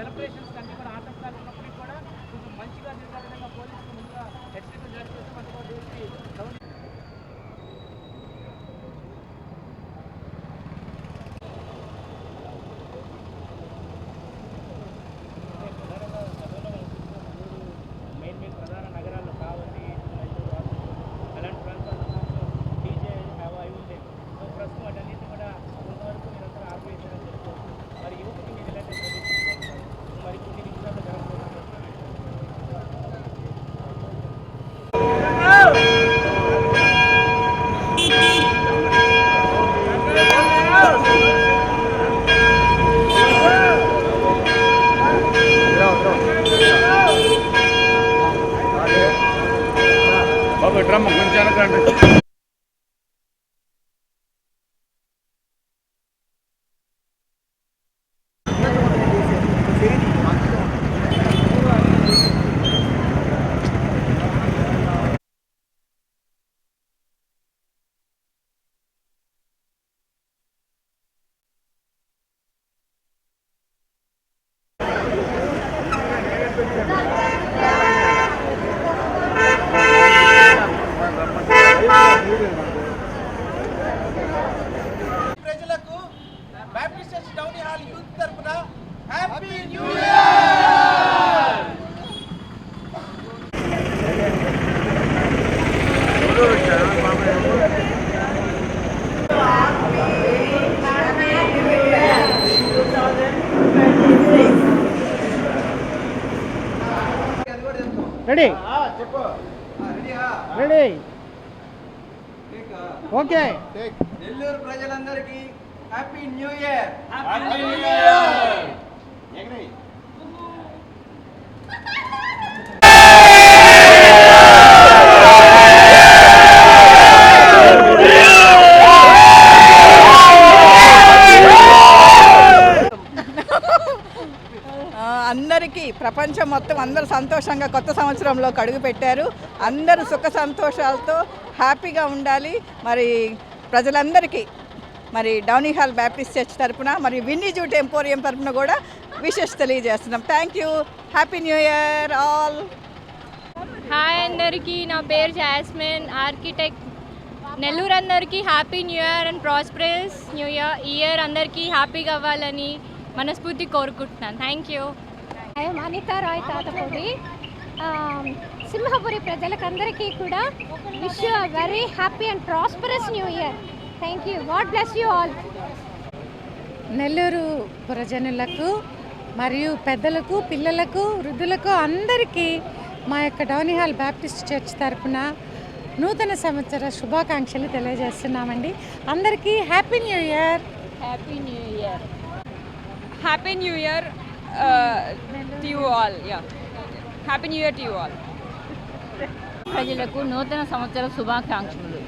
celebration బ్రహ్మ డ్రమ్ వెనకండి ప్రజలకు Baptist church Downey hall youth తరపున హ్యాపీ న్యూ రెడీ చెప్పు. రెడీ ఓకే నెల్లూరు ప్రజలందరికీ హ్యాపీ న్యూ ఇయర్ ఆ, అందరికీ ప్రపంచం మొత్తం అందరూ సంతోషంగా కొత్త సంవత్సరంలో అడుగు పెట్టారు. అందరూ సుఖ సంతోషాలతో హ్యాపీగా ఉండాలి. మరి ప్రజలందరికీ మరి డౌనీ హాల్ బ్యాప్టిస్ట్ చర్చ్ తరపున మరి విన్నీ జూట్ ఎంపోరియం తరపున కూడా విషెస్ తెలియజేస్తున్నాం. Thank you. Happy new year all. Hi అందరికీ. నా పేరు జాస్మిన్ ఆర్కిటెక్ట్. నెల్లూరు అందరికీ happy new year and prosperous new year. Year అందరికీ హ్యాపీగా అవ్వాలని మనస్ఫూర్తి కోరుకుంటున్నాను. Thank you I'm Anitha Rai Tatapudi Simhapuri ప్రజలకందరికీ కూడా wish you very happy and prosperous new year thank you God bless you all Nellore పురజనులకు మరియు పెద్దలకు పిల్లలకు వృద్ధులకు అందరికీ మా యొక్క డౌనిహాల్ బ్యాప్టిస్ట్ చర్చ్ తరపున నూతన సంవత్సర శుభాకాంక్షలు తెలియజేస్తున్నామండి. అందరికీ happy new year happy new year happy new year to you all yeah happy new year to you all ప్రజలకు నూతన సంవత్సర శుభాకాంక్షలు.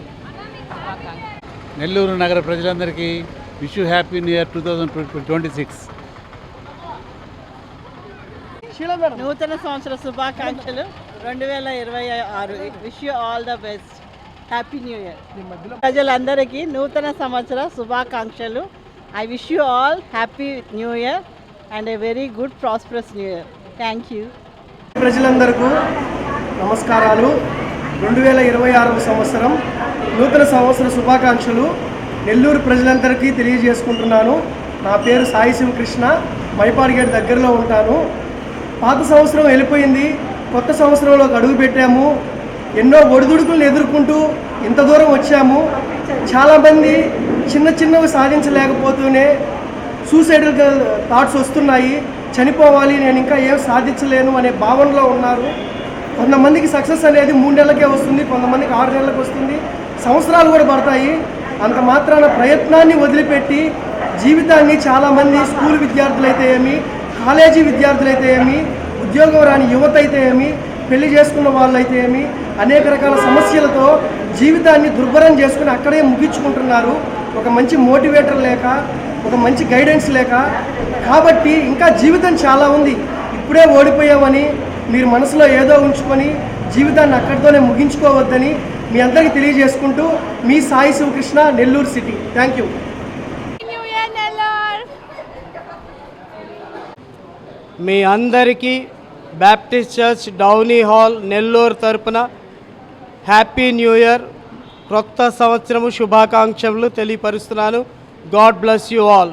శుభాకాంక్షలు. నెల్లూరు నగర ప్రజలందరికీ wish you happy new year two thousand twenty six. నూతన సంవత్సర శుభాకాంక్షలు రెండు వేల ఇరవై ఆరు. Wish you all the best happy new year ప్రజలందరికీ నూతన సంవత్సర శుభాకాంక్షలు. I wish you all happy new year and a very good prosperous new year thank you ప్రజలందరికీ నమస్కారాలు. రెండు వేల ఇరవై ఆరవ సంవత్సరం నూతన సంవత్సర శుభాకాంక్షలు నెల్లూరు ప్రజలందరికీ తెలియజేసుకుంటున్నాను. నా పేరు సాయి శివకృష్ణ మైపాడిగేట్ దగ్గరలో ఉంటాను. పాత సంవత్సరం వెళ్ళిపోయింది. కొత్త సంవత్సరంలోకి అడుగు పెట్టాము. ఎన్నో ఒడిదుడుకులను ఎదుర్కొంటూ ఇంత దూరం వచ్చాము. చాలామంది చిన్న చిన్నవి సాధించలేకపోతూనే సూసైడల్ థాట్స్ వస్తున్నాయి. చనిపోవాలి నేను ఇంకా ఏం సాధించలేను అనే భావనలో ఉన్నారు. కొంతమందికి సక్సెస్ అనేది మూడు నెలలకే వస్తుంది కొంతమందికి ఆరు నెలలకు వస్తుంది. సంవత్సరాలు కూడా పడతాయి. అంత మాత్రాన ప్రయత్నాన్ని వదిలిపెట్టి జీవితాన్ని చాలామంది స్కూల్ విద్యార్థులైతే ఏమి కాలేజీ విద్యార్థులైతే ఏమి ఉద్యోగం రాని యువత అయితే ఏమి పెళ్ళి చేసుకున్న వాళ్ళైతే ఏమి అనేక రకాల సమస్యలతో జీవితాన్ని దుర్భరం చేసుకుని అక్కడే ముగించుకుంటున్నారు. ఒక మంచి మోటివేటర్ లేక ఒక మంచి గైడెన్స్ లేక. కాబట్టి ఇంకా జీవితం చాలా ఉంది. ఇప్పుడే ఓడిపోయామని మీరు మనసులో ఏదో ఉంచుకొని జీవితాన్ని అక్కడితోనే ముగించుకోవద్దని మీ అందరికీ తెలియజేసుకుంటూ మీ Sai Sivakrishna Nellore city. Thank you. మీ అందరికీ Baptist church Downie hall Nellore తరపున హ్యాపీ న్యూ ఇయర్ క్రొత్త సంవత్సరము శుభాకాంక్షలు తెలియపరుస్తున్నాను. గాడ్ బ్లెస్ యూ ఆల్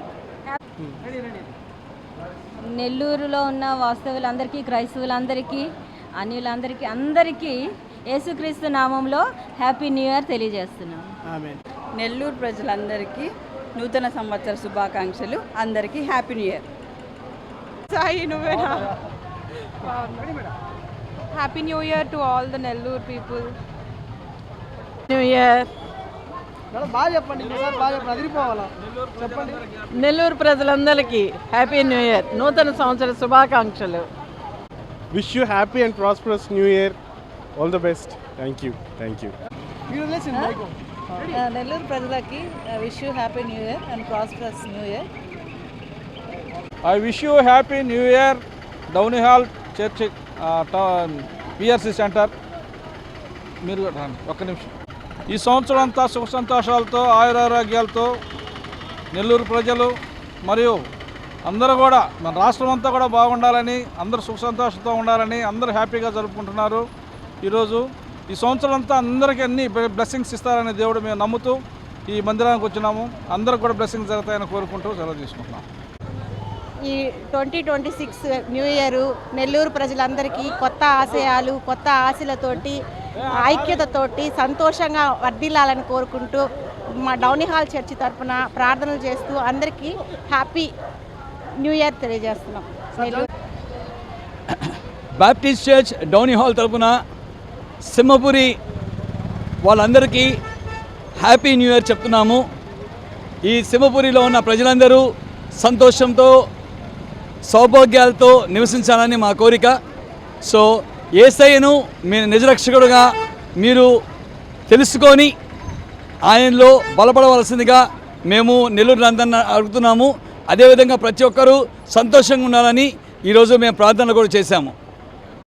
నెల్లూరులో ఉన్న వాస్తవులందరికీ క్రైస్తవులందరికీ అన్యులందరికీ అందరికీ యేసుక్రీస్తు నామంలో హ్యాపీ న్యూ ఇయర్ తెలియజేస్తున్నాం. ఆమె నెల్లూరు ప్రజలందరికీ నూతన సంవత్సర శుభాకాంక్షలు. అందరికీ హ్యాపీ న్యూ ఇయర్ సాయి నువ్వేనా? Happy new year to all the Nellore people new year Nellore ప్రజలందరికీ హ్యాపీ న్యూ ఇయర్ నూతన సంవత్సర శుభాకాంక్షలు. Wish you happy and prosperous new year all the best thank you thank you. Nellore ప్రజలకి wish you happy new year and prosperous new year I wish you happy new year Downie hall church PRC centre. మీరు ఒక్క నిమిషం. ఈ సంవత్సరం అంతా సుఖ సంతోషాలతో ఆయురారోగ్యాలతో నెల్లూరు ప్రజలు మరియు అందరూ కూడా మన రాష్ట్రం అంతా కూడా బాగుండాలని అందరూ సుఖ సంతోషంతో ఉండాలని అందరూ హ్యాపీగా జరుపుకుంటున్నారు. ఈరోజు ఈ సంవత్సరం అంతా అందరికీ అన్ని బ్లెస్సింగ్స్ ఇస్తారని దేవుడు మేము నమ్ముతూ ఈ మందిరానికి వచ్చినాము. అందరికి కూడా బ్లెస్సింగ్స్ జరుగుతాయని కోరుకుంటూ సెలవు తీసుకుంటున్నాము ఈ twenty twenty six new year Nellore ప్రజలందరికీ కొత్త ఆశయాలు కొత్త ఆశలతోటి ఐక్యతతోటి సంతోషంగా వర్ధిల్లాలని కోరుకుంటూ మా డౌనీ హాల్ చర్చి తరఫున ప్రార్థనలు చేస్తూ అందరికీ హ్యాపీ న్యూ ఇయర్ తెలియజేస్తున్నాం. Nellore Baptist church Downie hall తరపున సింహపురి వాళ్ళందరికీ హ్యాపీ న్యూ ఇయర్ చెప్తున్నాము. ఈ సింహపురిలో ఉన్న ప్రజలందరూ సంతోషంతో సౌభాగ్యాలతో నివసించాలని మా కోరిక. సో ఏసయ్యను మీ నిజరక్షకుడుగా మీరు తెలుసుకొని ఆయనలో బలపడవలసిందిగా మేము నెల్లూరు అందరిని అడుగుతున్నాము. అదేవిధంగా ప్రతి ఒక్కరూ సంతోషంగా ఉండాలని ఈరోజు మేము ప్రార్థనలు కూడా చేశాము.